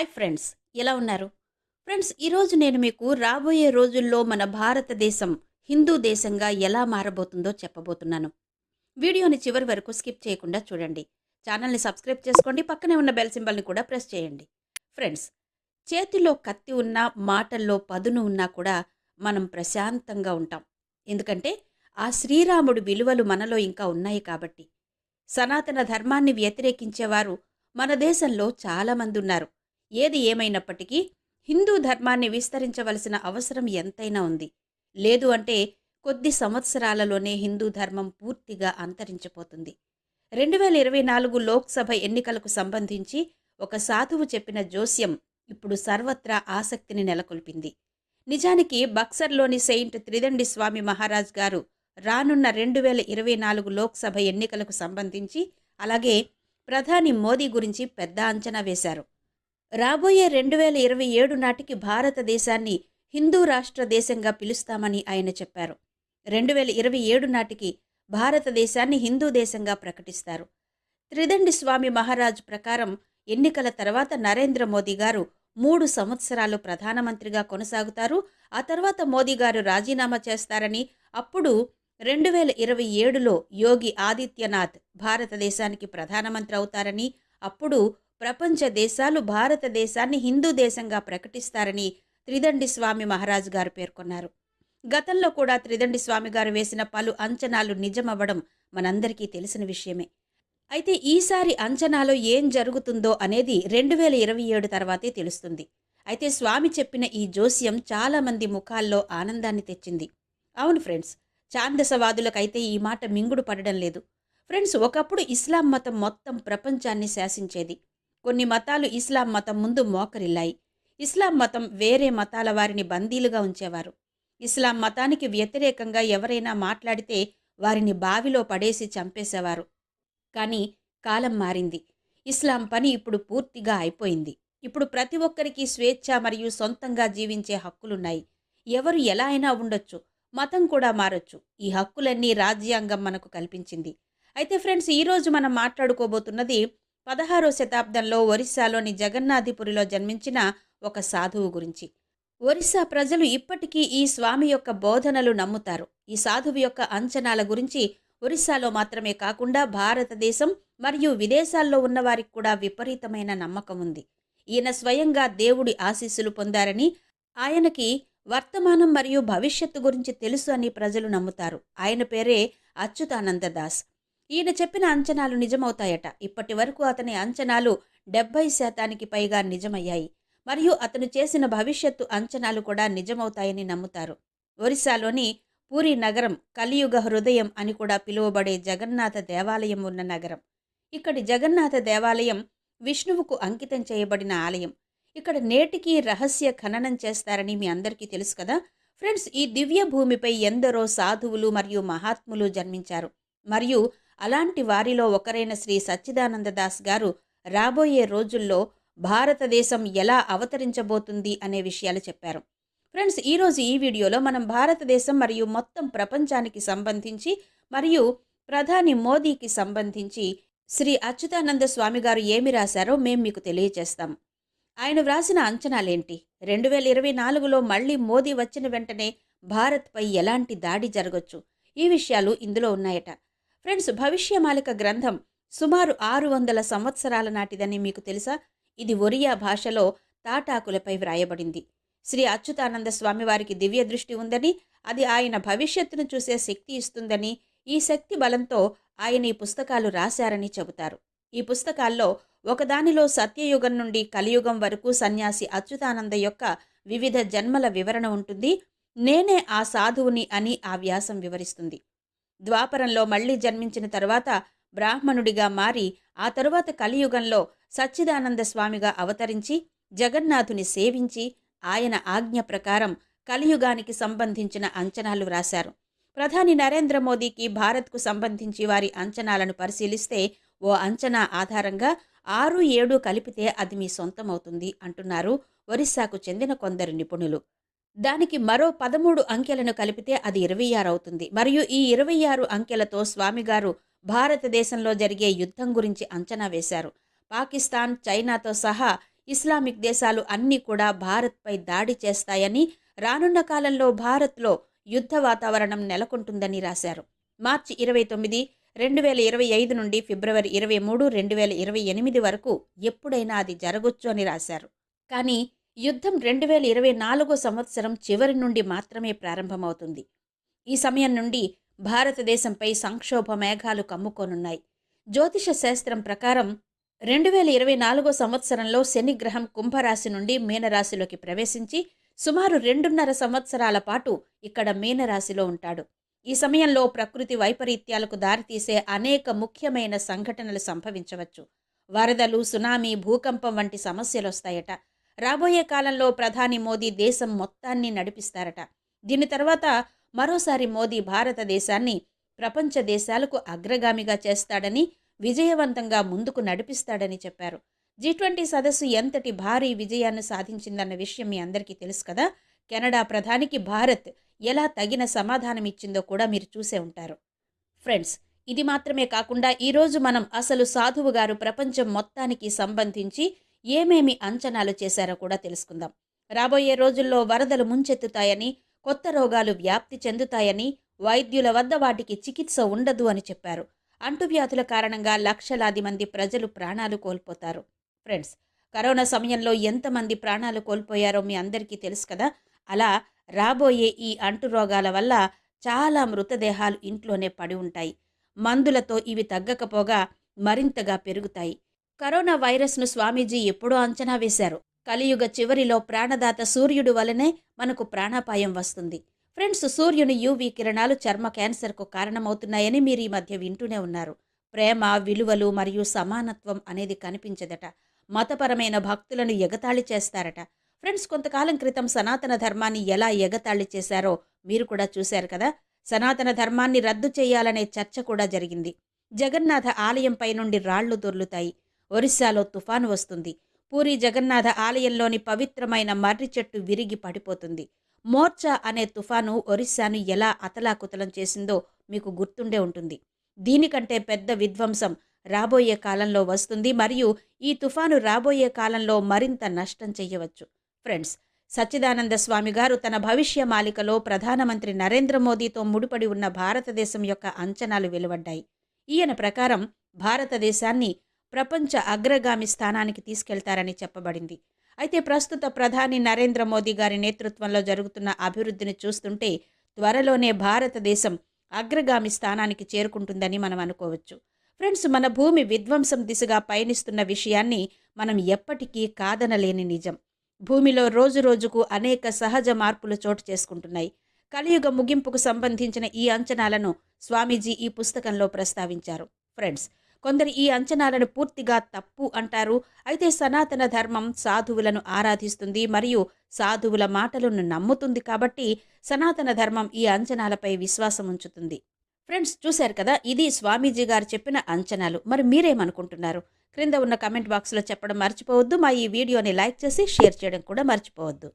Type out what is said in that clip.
Hi friends ఎలా ఉన్నారు? Friends ఈరోజు నేను మీకు రాబోయే రోజుల్లో మన భారతదేశం హిందూ దేశంగా ఎలా మారబోతుందో చెప్పబోతున్నాను. వీడియోని చివరి వరకు స్కిప్ చేయకుండా చూడండి. ఛానల్ని సబ్స్క్రైబ్ చేసుకోండి పక్కనే ఉన్న బెల్ సింబల్ని కూడా ప్రెస్ చేయండి. ఫ్రెండ్స్ చేతిలో కత్తి ఉన్నా మాటల్లో పదును ఉన్నా కూడా మనం ప్రశాంతంగా ఉంటాం. ఎందుకంటే ఆ శ్రీరాముడు విలువలు మనలో ఇంకా ఉన్నాయి కాబట్టి. సనాతన ధర్మాన్ని వ్యతిరేకించేవారు మన దేశంలో చాలామంది ఉన్నారు. ఏది ఏమైనప్పటికీ హిందూ ధర్మాన్ని విస్తరించవలసిన అవసరం ఎంతైనా ఉంది. లేదు అంటే కొద్ది సంవత్సరాలలోనే హిందూ ధర్మం పూర్తిగా అంతరించిపోతుంది. రెండు వేల ఇరవై నాలుగు లోక్సభ ఎన్నికలకు సంబంధించి ఒక సాధువు చెప్పిన జోస్యం ఇప్పుడు సర్వత్రా ఆసక్తిని నెలకొల్పింది. నిజానికి బక్సర్లోని సెయింట్ త్రిదండి స్వామి మహారాజ్ గారు రానున్న రెండు వేల ఇరవై నాలుగు లోక్సభ ఎన్నికలకు సంబంధించి అలాగే ప్రధాని మోదీ గురించి పెద్ద అంచనా వేశారు. రాబోయే రెండు వేల ఇరవై ఏడు నాటికి భారతదేశాన్ని హిందూ రాష్ట్ర దేశంగా పిలుస్తామని ఆయన చెప్పారు. రెండు వేల ఇరవై ఏడు నాటికి భారతదేశాన్ని హిందూ దేశంగా ప్రకటిస్తారు. త్రిదండి స్వామి మహారాజ్ ప్రకారం ఎన్నికల తర్వాత నరేంద్ర మోదీ గారు మూడు సంవత్సరాలు ప్రధానమంత్రిగా కొనసాగుతారు. ఆ తర్వాత మోదీ గారు రాజీనామా చేస్తారని అప్పుడు రెండు వేల ఇరవై ఏడులో యోగి ఆదిత్యనాథ్ భారతదేశానికి ప్రధానమంత్రి అవుతారని అప్పుడు ప్రపంచ దేశాలు భారతదేశాన్ని హిందూ దేశంగా ప్రకటిస్తారని త్రిదండి స్వామి మహారాజ్ గారు పేర్కొన్నారు. గతంలో కూడా త్రిదండి స్వామి గారు వేసిన పలు అంచనాలు నిజమవ్వడం మనందరికీ తెలిసిన విషయమే. అయితే ఈసారి అంచనాలో ఏం జరుగుతుందో అనేది రెండు వేల ఇరవై ఏడు తర్వాతే తెలుస్తుంది. అయితే స్వామి చెప్పిన ఈ జోస్యం చాలామంది ముఖాల్లో ఆనందాన్ని తెచ్చింది. అవును ఫ్రెండ్స్ ఛాందసవాదులకైతే ఈ మాట మింగుడు పడడం లేదు. ఫ్రెండ్స్ ఒకప్పుడు ఇస్లాం మతం మొత్తం ప్రపంచాన్ని శాసించేది. కొన్ని మతాలు ఇస్లాం మతం ముందు మోకరిల్లాయి. ఇస్లాం మతం వేరే మతాల వారిని బందీలుగా ఉంచేవారు. ఇస్లాం మతానికి వ్యతిరేకంగా ఎవరైనా మాట్లాడితే వారిని బావిలో పడేసి చంపేసేవారు. కానీ కాలం మారింది. ఇస్లాం పని ఇప్పుడు పూర్తిగా అయిపోయింది. ఇప్పుడు ప్రతి ఒక్కరికి స్వేచ్ఛ మరియు సొంతంగా జీవించే హక్కులున్నాయి. ఎవరు ఎలా అయినా ఉండొచ్చు. మతం కూడా మారొచ్చు. ఈ హక్కులన్నీ రాజ్యాంగం మనకు కల్పించింది. అయితే ఫ్రెండ్స్ ఈరోజు మనం మాట్లాడుకోబోతున్నది పదహారో శతాబ్దంలో ఒరిస్సాలోని జగన్నాథిపురిలో జన్మించిన ఒక సాధువు గురించి. ఒరిస్సా ప్రజలు ఇప్పటికీ ఈ స్వామి యొక్క బోధనలు నమ్ముతారు. ఈ సాధువు యొక్క అంచనాల గురించి ఒరిస్సాలో మాత్రమే కాకుండా భారతదేశం మరియు విదేశాల్లో ఉన్నవారికి కూడా విపరీతమైన నమ్మకం ఉంది. ఈయన స్వయంగా దేవుడి ఆశీస్సులు పొందారని ఆయనకి వర్తమానం మరియు భవిష్యత్తు గురించి తెలుసు అని ప్రజలు నమ్ముతారు. ఆయన పేరే అచ్యుతానంద దాస్. ఈయన చెప్పిన అంచనాలు నిజమవుతాయట. ఇప్పటి వరకు అతని అంచనాలు డెబ్బై శాతానికి పైగా నిజమయ్యాయి. మరియు అతను చేసిన భవిష్యత్తు అంచనాలు కూడా నిజమవుతాయని నమ్ముతారు. ఒరిస్సాలోని పూరి నగరం కలియుగ హృదయం అని కూడా పిలువబడే జగన్నాథ దేవాలయం ఉన్న నగరం. ఇక్కడి జగన్నాథ దేవాలయం విష్ణువుకు అంకితం చేయబడిన ఆలయం. ఇక్కడ నేటికి రహస్య ఖననం చేస్తారని మీ అందరికీ తెలుసు కదా. ఫ్రెండ్స్ ఈ దివ్య భూమిపై ఎందరో సాధువులు మరియు మహాత్ములు జన్మించారు. మరియు అలాంటి వారిలో ఒకరైన శ్రీ సచ్చిదానంద దాస్ గారు రాబోయే రోజుల్లో భారతదేశం ఎలా అవతరించబోతుంది అనే విషయాలు చెప్పారు. ఫ్రెండ్స్ ఈరోజు ఈ వీడియోలో మనం భారతదేశం మరియు మొత్తం ప్రపంచానికి సంబంధించి మరియు ప్రధాని మోదీకి సంబంధించి శ్రీ అచ్యుతానంద స్వామి గారు ఏమి రాశారో మేము మీకు తెలియజేస్తాం. ఆయన వ్రాసిన అంచనాలేంటి? రెండు వేల ఇరవై నాలుగులో మళ్ళీ మోదీ వచ్చిన వెంటనే భారత్పై ఎలాంటి దాడి జరగొచ్చు? ఈ విషయాలు ఇందులో ఉన్నాయట. ఫ్రెండ్స్ భవిష్యమాలిక గ్రంథం సుమారు ఆరు వందల సంవత్సరాల నాటిదని మీకు తెలుసా? ఇది ఒరియా భాషలో తాటాకులపై వ్రాయబడింది. శ్రీ అచ్యుతానంద స్వామి వారికి దివ్య దృష్టి ఉందని అది ఆయన భవిష్యత్తును చూసే శక్తి ఇస్తుందని ఈ శక్తి బలంతో ఆయన ఈ పుస్తకాలు రాశారని చెబుతారు. ఈ పుస్తకాల్లో ఒకదానిలో సత్యయుగం నుండి కలియుగం వరకు సన్యాసి అచ్యుతానంద యొక్క వివిధ జన్మల వివరణ ఉంటుంది. నేనే ఆ సాధువుని అని ఆ వ్యాసం వివరిస్తుంది. ద్వాపరంలో మళ్ళీ జన్మించిన తరువాత బ్రాహ్మణుడిగా మారి ఆ తరువాత కలియుగంలో సచ్చిదానంద స్వామిగా అవతరించి జగన్నాథుని సేవించి ఆయన ఆజ్ఞ ప్రకారం కలియుగానికి సంబంధించిన అంచనాలు రాశారు ప్రధాని నరేంద్ర మోదీకి భారత్కు సంబంధించి వారి అంచనాలను పరిశీలిస్తే ఓ అంచనా ఆధారంగా ఆరు ఏడు కలిపితే అది మీ సొంతమవుతుంది అంటున్నారు ఒరిస్సాకు చెందిన కొందరు నిపుణులు. దానికి మరో పదమూడు అంకెలను కలిపితే అది ఇరవై ఆరు అవుతుంది. మరియు ఈ ఇరవై ఆరు అంకెలతో స్వామిగారు భారతదేశంలో జరిగే యుద్ధం గురించి అంచనా వేశారు. పాకిస్తాన్ చైనాతో సహా ఇస్లామిక్ దేశాలు అన్నీ కూడా భారత్పై దాడి చేస్తాయని రానున్న కాలంలో భారత్లో యుద్ధ వాతావరణం నెలకొంటుందని రాశారు. మార్చి ఇరవై తొమ్మిది రెండు వేల ఇరవై ఐదు నుండి ఫిబ్రవరి ఇరవై మూడు రెండు వేల ఇరవై ఎనిమిది వరకు ఎప్పుడైనా అది జరగొచ్చు అని రాశారు. కానీ యుద్ధం రెండు వేల ఇరవై నాలుగో సంవత్సరం చివరి నుండి మాత్రమే ప్రారంభమవుతుంది. ఈ సమయం నుండి భారతదేశంపై సంక్షోభ మేఘాలు కమ్ముకోనున్నాయి. జ్యోతిష శాస్త్రం ప్రకారం రెండు వేల ఇరవై నాలుగో సంవత్సరంలో శనిగ్రహం కుంభరాశి నుండి మీనరాశిలోకి ప్రవేశించి సుమారు రెండున్నర సంవత్సరాల పాటు ఇక్కడ మీనరాశిలో ఉంటాడు. ఈ సమయంలో ప్రకృతి వైపరీత్యాలకు దారితీసే అనేక ముఖ్యమైన సంఘటనలు సంభవించవచ్చు. వరదలు సునామీ భూకంపం వంటి సమస్యలు వస్తాయట రాబోయే కాలంలో ప్రధాని మోదీ దేశం మొత్తాన్ని నడిపిస్తారట. దీని తర్వాత మరోసారి మోదీ భారతదేశాన్ని ప్రపంచ దేశాలకు అగ్రగామిగా చేస్తాడని విజయవంతంగా ముందుకు నడిపిస్తాడని చెప్పారు. జీ ట్వంటీ సదస్సు ఎంతటి భారీ విజయాన్ని సాధించిందన్న విషయం మీ అందరికీ తెలుసు కదా? కెనడా ప్రధానికి భారత్ ఎలా తగిన సమాధానం ఇచ్చిందో కూడా మీరు చూసే ఉంటారు. ఫ్రెండ్స్ ఇది మాత్రమే కాకుండా ఈరోజు మనం అసలు సాధువు గారు ప్రపంచం మొత్తానికి సంబంధించి ఏమేమి అంచనాలు చేశారో కూడా తెలుసుకుందాం. రాబోయే రోజుల్లో వరదలు ముంచెత్తుతాయని కొత్త రోగాలు వ్యాప్తి చెందుతాయని వైద్యుల వద్ద వాటికి చికిత్స ఉండదు అని చెప్పారు. అంటువ్యాధుల కారణంగా లక్షలాది మంది ప్రజలు ప్రాణాలు కోల్పోతారు. ఫ్రెండ్స్ కరోనా సమయంలో ఎంతమంది ప్రాణాలు కోల్పోయారో మీ అందరికీ తెలుసు కదా? అలా రాబోయే ఈ అంటు రోగాల వల్ల చాలా మృతదేహాలు ఇంట్లోనే పడి ఉంటాయి. మందులతో ఇవి తగ్గకపోగా మరింతగా పెరుగుతాయి. కరోనా వైరస్ను స్వామీజీ ఎప్పుడో అంచనా వేశారు. కలియుగ చివరిలో ప్రాణదాత సూర్యుడు వలనే మనకు ప్రాణాపాయం వస్తుంది. ఫ్రెండ్స్ సూర్యుని యూవీ కిరణాలు చర్మ క్యాన్సర్కు కారణమవుతున్నాయని మీరు ఈ మధ్య వింటూనే ఉన్నారు. ప్రేమ విలువలు మరియు సమానత్వం అనేది కనిపించదట. మతపరమైన భక్తులను ఎగతాళి చేస్తారట. ఫ్రెండ్స్ కొంతకాలం క్రితం సనాతన ధర్మాన్ని ఎలా ఎగతాళి చేశారో మీరు కూడా చూశారు కదా? సనాతన ధర్మాన్ని రద్దు చేయాలనే చర్చ కూడా జరిగింది. జగన్నాథ ఆలయంపై నుండి రాళ్ళు దొర్లుతాయి. ఒరిస్సాలో తుఫాను వస్తుంది. పూరి జగన్నాథ ఆలయంలోని పవిత్రమైన మర్రి చెట్టు విరిగి పడిపోతుంది. మోర్చా అనే తుఫాను ఒరిస్సాను ఎలా అతలాకుతలం చేసిందో మీకు గుర్తుండే ఉంటుంది. దీనికంటే పెద్ద విధ్వంసం రాబోయే కాలంలో వస్తుంది మరియు ఈ తుఫాను రాబోయే కాలంలో మరింత నష్టం చెయ్యవచ్చు ఫ్రెండ్స్ సచ్చిదానంద స్వామి గారు తన భవిష్య మాలికలో ప్రధానమంత్రి నరేంద్ర మోదీతో ముడిపడి ఉన్న భారతదేశం యొక్క అంచనాలు వెలువడ్డాయి. ఈయన ప్రకారం భారతదేశాన్ని ప్రపంచ అగ్రగామి స్థానానికి తీసుకెళ్తారని చెప్పబడింది. అయితే ప్రస్తుత ప్రధాని నరేంద్ర మోదీ గారి నేతృత్వంలో జరుగుతున్న అభివృద్ధిని చూస్తుంటే త్వరలోనే భారతదేశం అగ్రగామి స్థానానికి చేరుకుంటుందని మనం అనుకోవచ్చు. ఫ్రెండ్స్ మన భూమి విధ్వంసం దిశగా పయనిస్తున్న విషయాన్ని మనం ఎప్పటికీ కాదనలేని నిజం. భూమిలో రోజురోజుకు అనేక సహజ మార్పులు చోటు చేసుకుంటున్నాయి. కలియుగ ముగింపుకు సంబంధించిన ఈ అంచనాలను స్వామీజీ ఈ పుస్తకంలో ప్రస్తావించారు. ఫ్రెండ్స్ కొందరు ఈ అంచనాలను పూర్తిగా తప్పు అంటారు. అయితే సనాతన ధర్మం సాధువులను ఆరాధిస్తుంది మరియు సాధువుల మాటలను నమ్ముతుంది కాబట్టి సనాతన ధర్మం ఈ అంచనాలపై విశ్వాసం ఉంచుతుంది. ఫ్రెండ్స్ చూశారు కదా? ఇది స్వామీజీ గారు చెప్పిన అంచనాలు. మరి మీరేమనుకుంటున్నారు? క్రింద ఉన్న కమెంట్ బాక్స్లో చెప్పడం మర్చిపోవద్దు. మా ఈ వీడియోని లైక్ చేసి షేర్ చేయడం కూడా మర్చిపోవద్దు.